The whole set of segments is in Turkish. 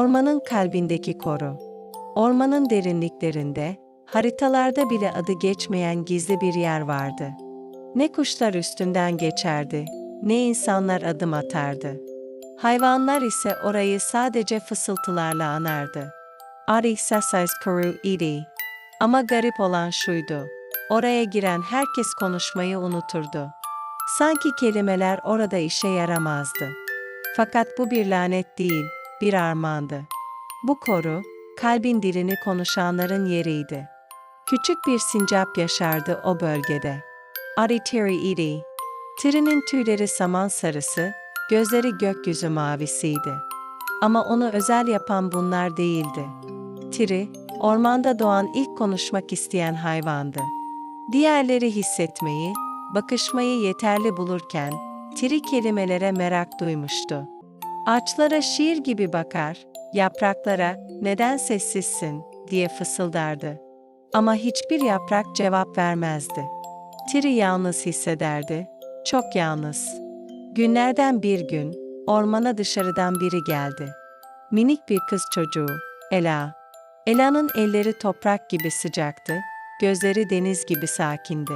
Ormanın kalbindeki koru. Ormanın derinliklerinde, haritalarda bile adı geçmeyen gizli bir yer vardı. Ne kuşlar üstünden geçerdi, ne insanlar adım atardı. Hayvanlar ise orayı sadece fısıltılarla anardı. Ari sesais kuru idi. Ama garip olan şuydu. Oraya giren herkes konuşmayı unuturdu. Sanki kelimeler orada işe yaramazdı. Fakat bu bir lanet değil, bir armağandı. Bu koru, kalbin dilini konuşanların yeriydi. Küçük bir sincap yaşardı o bölgede. Aritiri idi. Tiri'nin tüyleri saman sarısı, gözleri gökyüzü mavisiydi. Ama onu özel yapan bunlar değildi. Tiri, ormanda doğan ilk konuşmak isteyen hayvandı. Diğerleri hissetmeyi, bakışmayı yeterli bulurken, Tiri kelimelere merak duymuştu. Ağaçlara şiir gibi bakar, yapraklara neden sessizsin diye fısıldardı. Ama hiçbir yaprak cevap vermezdi. Tiri yalnız hissederdi, çok yalnız. Günlerden bir gün, ormana dışarıdan biri geldi. Minik bir kız çocuğu, Ela. Ela'nın elleri toprak gibi sıcaktı, gözleri deniz gibi sakindi.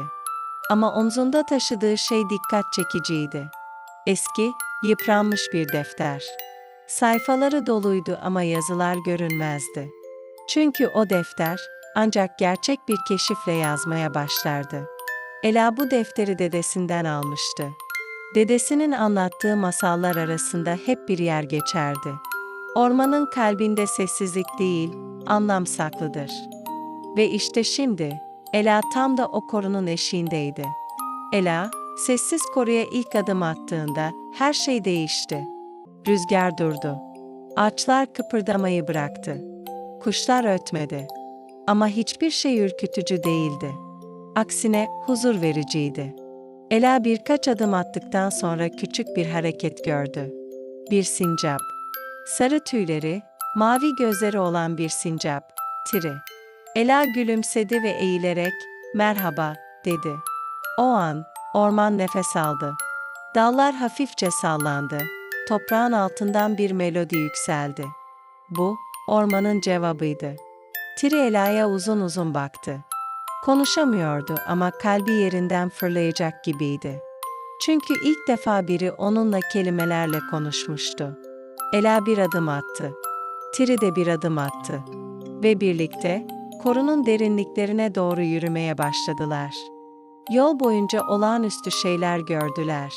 Ama omzunda taşıdığı şey dikkat çekiciydi. Eski, yıpranmış bir defter. Sayfaları doluydu ama yazılar görünmezdi. Çünkü o defter ancak gerçek bir keşifle yazmaya başlardı. Ela bu defteri dedesinden almıştı. Dedesinin anlattığı masallar arasında hep bir yer geçerdi. Ormanın kalbinde sessizlik değil, anlam saklıdır. Ve işte şimdi, Ela tam da o korunun eşiğindeydi. Ela, sessiz koruya ilk adım attığında her şey değişti. Rüzgar durdu. Ağaçlar kıpırdamayı bıraktı. Kuşlar ötmedi. Ama hiçbir şey ürkütücü değildi. Aksine huzur vericiydi. Ela birkaç adım attıktan sonra küçük bir hareket gördü. Bir sincap. Sarı tüyleri, mavi gözleri olan bir sincap. Tiri. Ela gülümsedi ve eğilerek, merhaba, dedi. O an, orman nefes aldı. Dallar hafifçe sallandı. Toprağın altından bir melodi yükseldi. Bu, ormanın cevabıydı. Tiri Ela'ya uzun uzun baktı. Konuşamıyordu ama kalbi yerinden fırlayacak gibiydi. Çünkü ilk defa biri onunla kelimelerle konuşmuştu. Ela bir adım attı. Tiri de bir adım attı. Ve birlikte, korunun derinliklerine doğru yürümeye başladılar. Yol boyunca olağanüstü şeyler gördüler.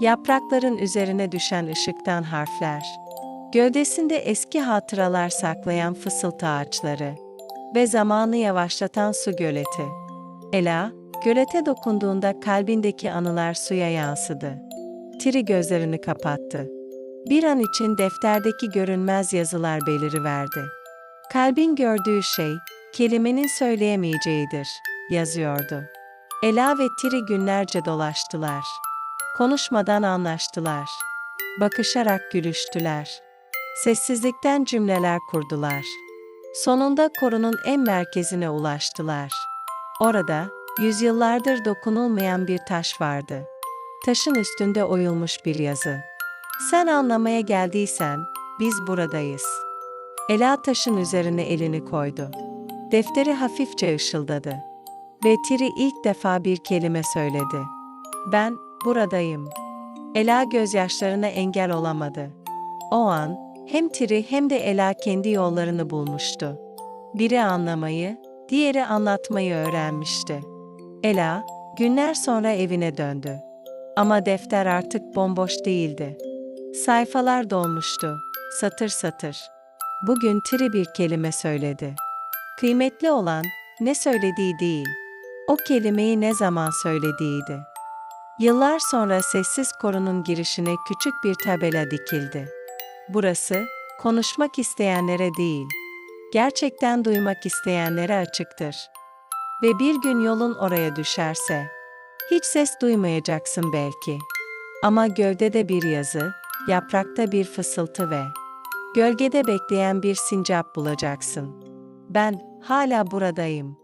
Yaprakların üzerine düşen ışıktan harfler. Gövdesinde eski hatıralar saklayan fısıltı ağaçları ve zamanı yavaşlatan su göleti. Ela, gölete dokunduğunda kalbindeki anılar suya yansıdı. Tiri gözlerini kapattı. Bir an için defterdeki görünmez yazılar beliriverdi. Kalbin gördüğü şey, kelimenin söyleyemeyeceğidir, yazıyordu. Ela ve Tiri günlerce dolaştılar. Konuşmadan anlaştılar. Bakışarak gülüştüler. Sessizlikten cümleler kurdular. Sonunda korunun en merkezine ulaştılar. Orada, yüzyıllardır dokunulmayan bir taş vardı. Taşın üstünde oyulmuş bir yazı. Sen anlamaya geldiysen, biz buradayız. Ela taşın üzerine elini koydu. Defteri hafifçe ışıldadı. Ve Tiri ilk defa bir kelime söyledi. Ben, buradayım. Ela gözyaşlarına engel olamadı. O an, hem Tiri hem de Ela kendi yollarını bulmuştu. Biri anlamayı, diğeri anlatmayı öğrenmişti. Ela, günler sonra evine döndü. Ama defter artık bomboş değildi. Sayfalar dolmuştu, satır satır. Bugün Tiri bir kelime söyledi. Kıymetli olan, ne söylediği değil, o kelimeyi ne zaman söylediğiydi. Yıllar sonra sessiz korunun girişine küçük bir tabela dikildi. Burası, konuşmak isteyenlere değil, gerçekten duymak isteyenlere açıktır. Ve bir gün yolun oraya düşerse, hiç ses duymayacaksın belki. Ama gövdede bir yazı, yaprakta bir fısıltı ve gölgede bekleyen bir sincap bulacaksın. Ben hala buradayım.